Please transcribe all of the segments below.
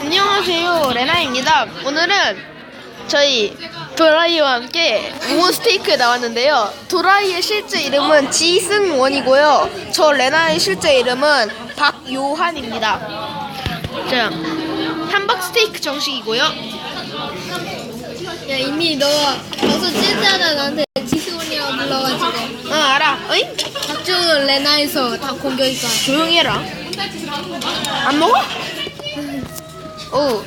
안녕하세요 레나입니다. 오늘은 저희 도라이와 함께 우원 스테이크에 나왔는데요. 도라이의 실제 이름은 지승원이고요. 저 레나의 실제 이름은 박요한입니다. 자 함박 스테이크 정식이고요. 야 이미 너 벌써 찔짜다. 나한테 지수원이라고 불러가지고. 응 알아. 어이? 박주은 레나에서 다 공격이니까 조용히 해라. 안 먹어? 오.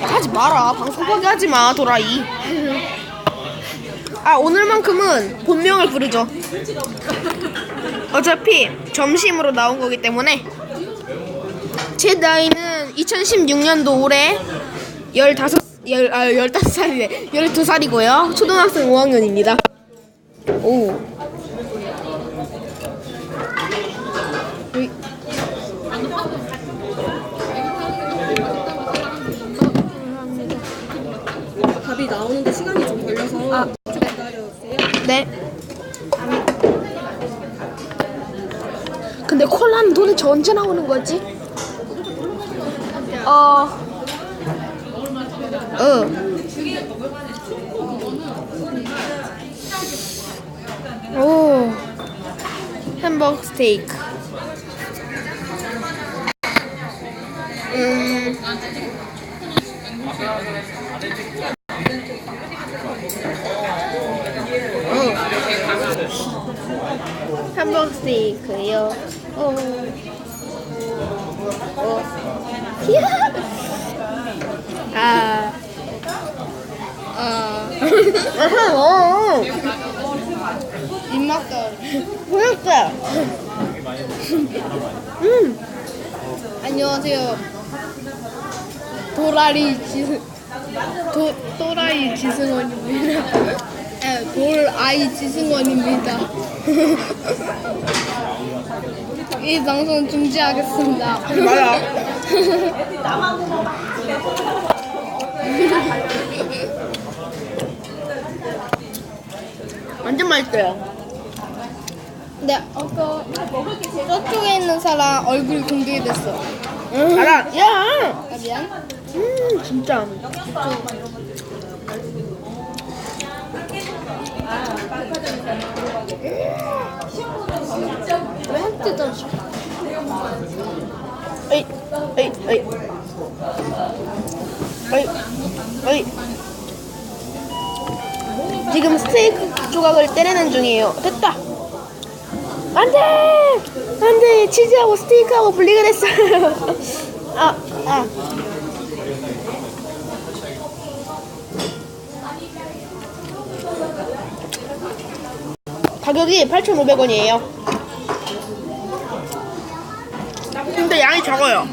하지 마라. 방송 파괴하지 마 도라이. 아 오늘만큼은 본명을 부르죠. 어차피 점심으로 나온 거기 때문에. 제 나이는 2016년도 올해 15, 열, 아, 15살이래 12살이고요. 초등학생 5학년입니다. 오 으이. 답이 나오는데 시간이 좀 걸려서 아. 네. 근데 콜라는 도대체 언제 나오는 거지? 어. 어. 오. 햄버거 스테이크. 음. 어. 햄버거 스테이크요. 어. 어. 아. 아 어. 입맛다 보였어. 음. 안녕하세요 도라리 지승 도 또라이 지승원입니다 네, 돌 아이 지승원입니다 이 방송 중지하겠습니다 맞아. 완전 맛있어요. 근데 아까 저쪽에 있는 사람 얼굴이 공개됐어 알아. 야. 아 미안 음, 진짜. 에이, 에이, 에이. 에이, 에이. 지금 스테이크 조각을 떼내는 중이에요. 됐다. 안 돼! 안 돼! 치즈하고 스테이크하고 분리가 됐어요. 아, 아. 가격이 8,500원이에요. 근데 양이 적어요.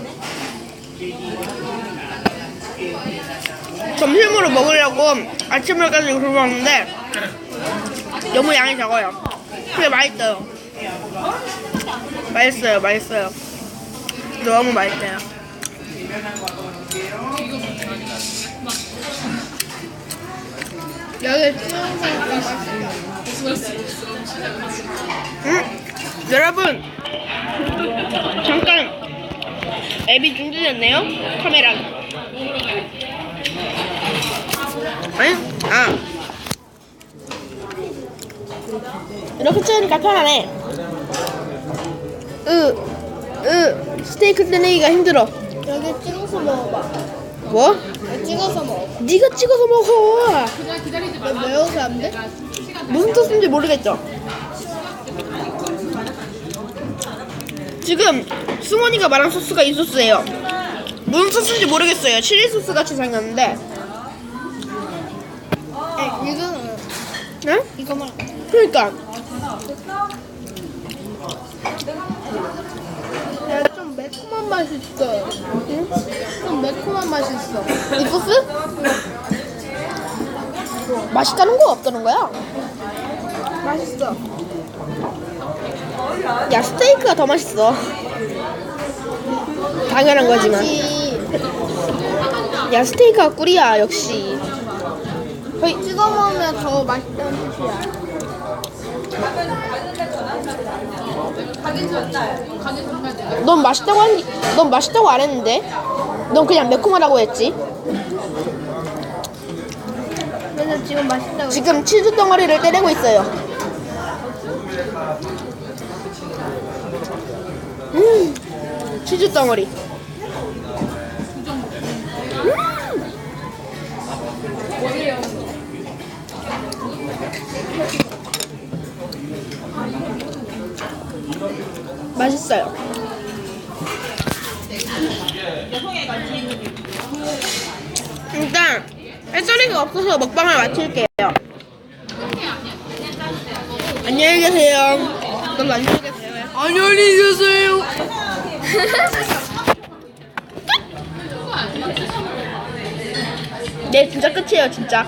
점심으로 먹으려고 아침을까지 굶었는데 너무 양이 적어요. 근데 맛있어요. 맛있어요, 맛있어요. 너무 맛있어요. 여기 찍어서 음, 여러분 잠깐 앱이 중지됐네요. 카메라. 아니, 아. 이렇게 찍으니까 편하네. 으, 으, 스테이크 떼내기가 힘들어. 여기 찍어서 먹어봐 뭐? 찍어서 먹어 네가 찍어서 먹어. 너 매워서 안 돼? 무슨 소스인지 모르겠죠. 지금 승원이가 말한 소스가 이 소스예요. 무슨 소스인지 모르겠어요. 칠리 소스 같이 생겼는데. 에 이거는 응? 이거만 그러니까 야, 좀 매콤한 맛이 있어 응? 좀 매콤한 맛이 있어 이 소스? 맛있다는 거 없다는 거야? 맛있어 야 스테이크가 더 맛있어. 당연한 거지만. 이야 스테이크가 꿀이야 역시. 찍어 먹으면 더 맛있다는 뜻이야 넌 맛있다고 한, 넌 맛있다고 안 했는데? 넌 그냥 매콤하다고 했지? 그래서 지금 맛있다고. 지금 치즈 덩어리를 때리고 있어요. 음, 치즈 덩어리. 음. 맛있어요. 일단 햇소리가 없어서 먹방을 마칠게요. 안녕히 계세요. 너도 안녕히 계세요. 안녕히 계세요. 네, 진짜 끝이에요, 진짜.